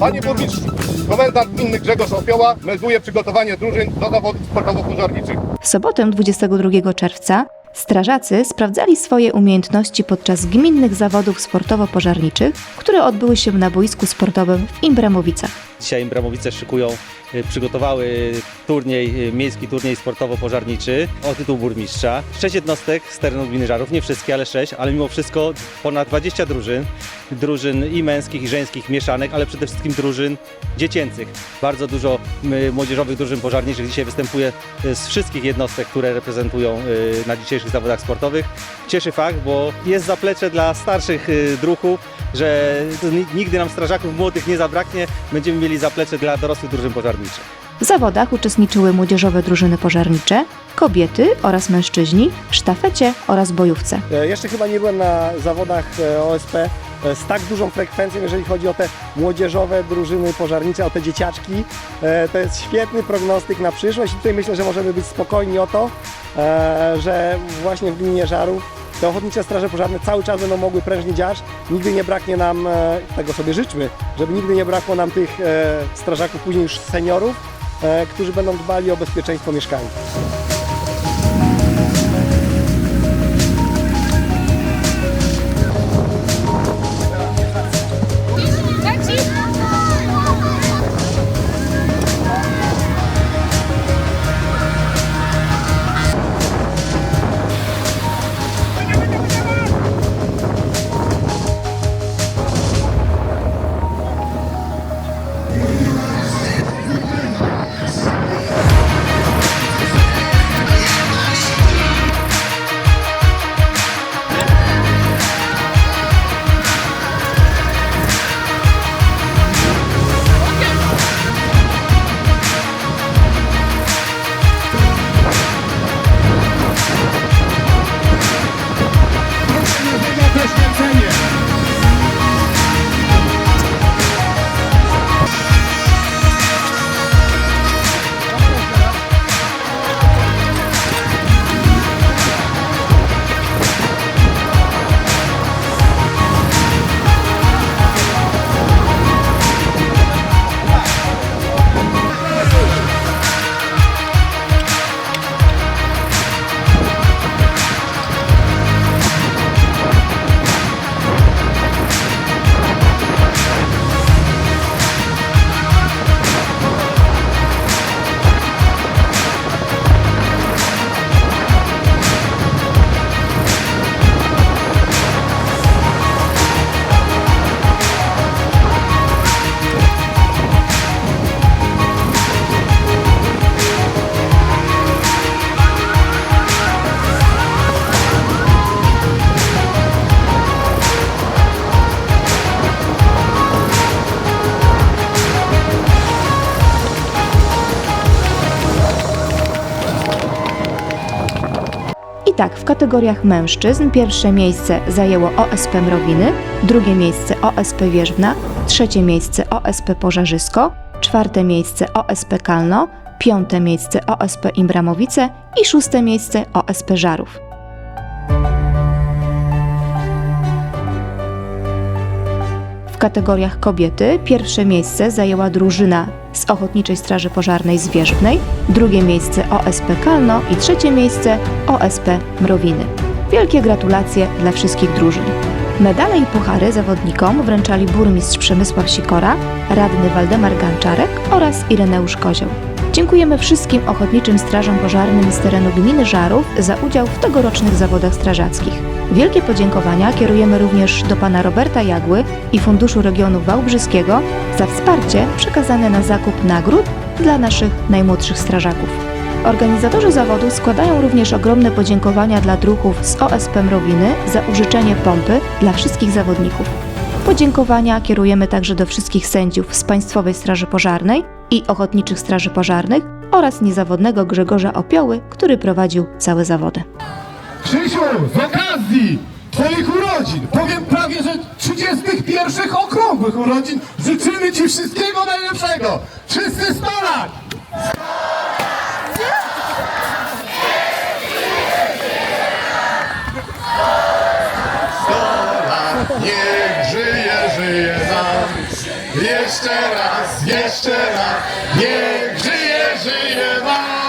Panie burmistrzu, komendant gminny Grzegorz Opioła melduje przygotowanie drużyn do zawodów sportowo-pożarniczych. W sobotę 22 czerwca strażacy sprawdzali swoje umiejętności podczas gminnych zawodów sportowo-pożarniczych, które odbyły się na boisku sportowym w Imbramowicach. Dzisiaj Bramowice szykują, y, przygotowały turniej, y, miejski turniej sportowo-pożarniczy o tytuł burmistrza. Sześć jednostek z terenu gminy Żarów, nie wszystkie, ale sześć, ale mimo wszystko ponad 20 drużyn. Drużyn i męskich, i żeńskich, mieszanych, ale przede wszystkim drużyn dziecięcych. Bardzo dużo młodzieżowych drużyn pożarniczych dzisiaj występuje y, z wszystkich jednostek, które reprezentują y, na dzisiejszych zawodach sportowych. Cieszy fakt, bo jest zaplecze dla starszych druhów, że ni- nigdy nam strażaków młodych nie zabraknie. Będziemy mieli zaplecze dla dorosłych drużyn pożarniczych. W zawodach uczestniczyły młodzieżowe drużyny pożarnicze, kobiety oraz mężczyźni sztafecie oraz bojówce. E, Jeszcze chyba nie byłem na zawodach e, OSP e, z tak dużą frekwencją, jeżeli chodzi o te młodzieżowe drużyny pożarnicze, o te dzieciaczki. To jest świetny prognostyk na przyszłość i tutaj myślę, że możemy być spokojni o to, że właśnie w gminie Żarów te ochotnicze straże pożarne cały czas będą mogły prężnie działać. Nigdy nie braknie nam, tego sobie życzmy, żeby nigdy nie brakło nam tych strażaków, później już seniorów, którzy będą dbali o bezpieczeństwo mieszkańców. Tak, w kategoriach mężczyzn pierwsze miejsce zajęło OSP Mrowiny, drugie miejsce OSP Wierzbna, trzecie miejsce OSP Pożarzysko, czwarte miejsce OSP Kalno, piąte miejsce OSP Imbramowice i szóste miejsce OSP Żarów. Kategoriach kobiety pierwsze miejsce zajęła drużyna z Ochotniczej Straży Pożarnej z Wierzbnej, drugie miejsce OSP Kalno i trzecie miejsce OSP Mrowiny. Wielkie gratulacje dla wszystkich drużyn. Medale i puchary zawodnikom wręczali burmistrz Przemysław Sikora, radny Waldemar Ganczarek oraz Ireneusz Kozioł. Dziękujemy wszystkim ochotniczym strażom pożarnym z terenu gminy Żarów za udział w tegorocznych zawodach strażackich. Wielkie podziękowania kierujemy również do pana Roberta Jagły i Funduszu Regionu Wałbrzyskiego za wsparcie przekazane na zakup nagród dla naszych najmłodszych strażaków. Organizatorzy zawodu składają również ogromne podziękowania dla druhów z OSP Mrowiny za użyczenie pompy dla wszystkich zawodników. Podziękowania kierujemy także do wszystkich sędziów z Państwowej Straży Pożarnej i Ochotniczych Straży Pożarnych oraz niezawodnego Grzegorza Opioły, który prowadził całe zawody. Krzysiu, z okazji Twoich urodzin, powiem prawie, że 31 okrągłych urodzin, życzymy Ci wszystkiego najlepszego! Wszyscy 100 lat! Jeszcze raz, jeszcze raz, niech żyje, żyje nam!